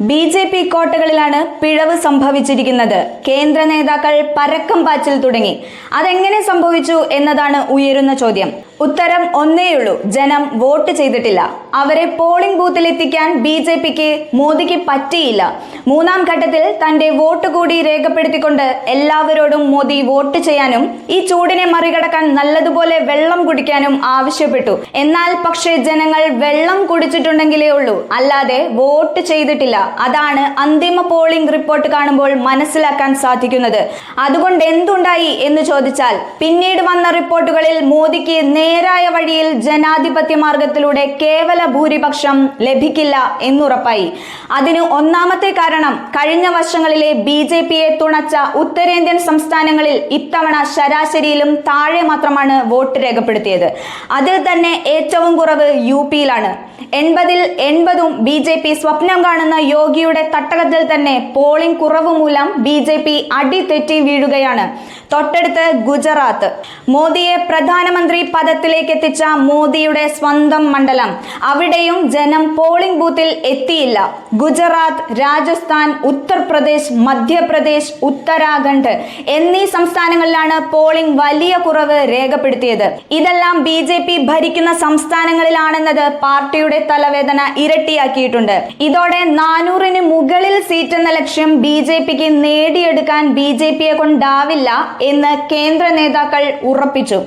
B J P കോട്ടകളിലാണ് പിഴവ് സംഭവിച്ചിരിക്കുന്നത്. കേന്ദ്ര നേതാക്കൾ പരക്കം പാച്ചിൽ തുടങ്ങി. അതെങ്ങനെ സംഭവിച്ചു എന്നതാണ് ഉയരുന്ന ചോദ്യം. ഉത്തരം ഒന്നേയുള്ളൂ. ജനം വോട്ട് ചെയ്തിട്ടില്ല. അവരെ പോളിംഗ് ബൂത്തിലെത്തിക്കാൻ ബി ജെ പിക്ക് മോദിക്ക് പറ്റിയില്ല. മൂന്നാം ഘട്ടത്തിൽ തന്റെ വോട്ട് കൂടി രേഖപ്പെടുത്തിക്കൊണ്ട് എല്ലാവരോടും മോദി വോട്ട് ചെയ്യാനും ഈ ചൂടിനെ മറികടക്കാൻ നല്ലതുപോലെ വെള്ളം കുടിക്കാനും ആവശ്യപ്പെട്ടു. എന്നാൽ പക്ഷേ ജനങ്ങൾ വെള്ളം കുടിച്ചിട്ടുണ്ടെങ്കിലേ ഉള്ളൂ. അല്ലാതെ വോട്ട് ചെയ്തിട്ടില്ല. അതാണ് അന്തിമ പോളിംഗ് റിപ്പോർട്ട് കാണുമ്പോൾ മനസ്സിലാക്കാൻ സാധിക്കുന്നത്. അതുകൊണ്ട് എന്തുണ്ടായി എന്ന് ചോദിച്ചാൽ പിന്നീട് വന്ന റിപ്പോർട്ടുകളിൽ മോദിക്ക് നേരായ വഴിയിൽ ജനാധിപത്യ മാർഗത്തിലൂടെ കേവല ഭൂരിപക്ഷം ലഭിക്കില്ല എന്നുറപ്പായി. അതിന് ഒന്നാമത്തെ കാരണം കഴിഞ്ഞ വർഷങ്ങളിലെ ബി ജെ പിയെ തുണച്ച ഉത്തരേന്ത്യൻ സംസ്ഥാനങ്ങളിൽ ഇത്തവണ ശരാശരിയിലും താഴെ മാത്രമാണ് വോട്ട് രേഖപ്പെടുത്തിയത്. അതിൽ തന്നെ ഏറ്റവും കുറവ് യു പിയിലാണ്. എൺപതിൽ എൺപതും ബി ജെ പി സ്വപ്നം കാണുന്ന യോഗിയുടെ തട്ടകത്തിൽ തന്നെ പോളിംഗ് കുറവ് മൂലം ബി ജെ പി അടിതെറ്റി വീഴുകയാണ്. തൊട്ടടുത്ത് ഗുജറാത്ത്. മോദിയെ പ്രധാനമന്ത്രി പദത്തിലേക്ക് എത്തിച്ച മോദിയുടെ സ്വന്തം മണ്ഡലം. അവിടെയും ജനം പോളിംഗ് ബൂത്തിൽ എത്തിയില്ല. ഗുജറാത്ത് രാജസ്ഥാൻ ഉത്തർപ്രദേശ് മധ്യപ്രദേശ് ഉത്തരാഖണ്ഡ് എന്നീ സംസ്ഥാനങ്ങളിലാണ് പോളിംഗ് വലിയ കുറവ് രേഖപ്പെടുത്തിയത്. ഇതെല്ലാം ബി ജെ പി ഭരിക്കുന്ന സംസ്ഥാനങ്ങളിലാണെന്നത് പാർട്ടിയുടെ തലവേദന ഇരട്ടിയാക്കിയിട്ടുണ്ട്. ഇതോടെ നാനൂറിന് മുകളിൽ സീറ്റ് എന്ന ലക്ഷ്യം ബി ജെ പിക്ക് നേടിയെടുക്കാൻ ബി ജെ പിയെ കൊണ്ടാവില്ല എന്ന് കേന്ദ്ര നേതാക്കൾ ഉറപ്പിച്ചു.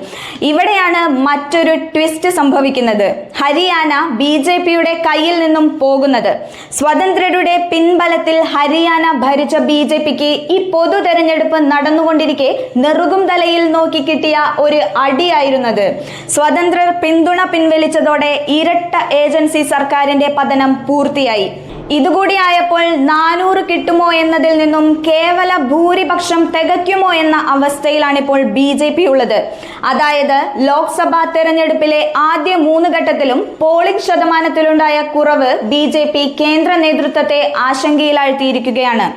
ഇവിടെയാണ് മറ്റൊരു ട്വിസ്റ്റ് സംഭവിക്കുന്നത്. ഹരിയാന ബി ജെ പിയുടെ കയ്യിൽ നിന്നും പോകുന്നത്. സ്വതന്ത്രരുടെ പിൻബലത്തിൽ ഹരിയാന ഭരിച്ച ബി ജെ പിക്ക് ഈ പൊതു തെരഞ്ഞെടുപ്പ് നടന്നുകൊണ്ടിരിക്കെ നെറുകും തലയിൽ നോക്കി കിട്ടിയ ഒരു അടിയായിരുന്നത്. സ്വതന്ത്രർ പിന്തുണ പിൻവലിച്ചതോടെ ഇരട്ട ഏജൻസി സർക്കാരിന്റെ പതനം പൂർത്തിയായി. ഇതുകൂടി ആയപ്പോൾ നാനൂറ് കിട്ടുമോ എന്നതിൽ നിന്നും കേവല ഭൂരിപക്ഷം തികയ്ക്കുമോ എന്ന അവസ്ഥയിലാണ് ഇപ്പോൾ ബി ജെ പി ഉള്ളത്. അതായത് ലോക്സഭാ തെരഞ്ഞെടുപ്പിലെ ആദ്യ മൂന്ന് ഘട്ടത്തിലും പോളിംഗ് ശതമാനത്തിലുണ്ടായ കുറവ് ബി ജെ പി കേന്ദ്ര നേതൃത്വത്തെ ആശങ്കയിലാഴ്ത്തിയിരിക്കുകയാണ്.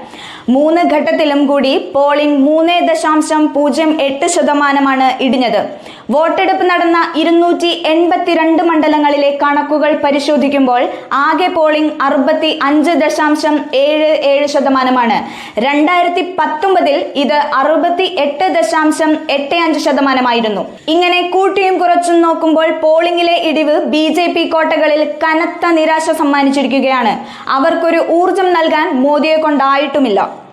മൂന്ന് ഘട്ടത്തിലും കൂടി പോളിംഗ് മൂന്ന് ദശാംശം പൂജ്യം എട്ട് ശതമാനമാണ് ഇടിഞ്ഞത്. വോട്ടെടുപ്പ് നടന്ന ഇരുന്നൂറ്റി എൺപത്തിരണ്ട് മണ്ഡലങ്ങളിലെ കണക്കുകൾ പരിശോധിക്കുമ്പോൾ ആകെ പോളിംഗ് അറുപത്തി അഞ്ച് ദശാംശം ഏഴ് ഏഴ് ശതമാനമാണ്. രണ്ടായിരത്തി പത്തൊമ്പതിൽ ഇത് അറുപത്തി എട്ട് ദശാംശം എട്ട് അഞ്ച് ശതമാനമായിരുന്നു. ഇങ്ങനെ കൂട്ടിയും കുറച്ചും നോക്കുമ്പോൾ പോളിംഗിലെ ഇടിവ് ബി ജെ പി കോട്ടകളിൽ കനത്ത നിരാശ സമ്മാനിച്ചിരിക്കുകയാണ്. അവർക്കൊരു ഊർജം നൽകാൻ മോദിയെ കൊണ്ടായിട്ടുമില്ല.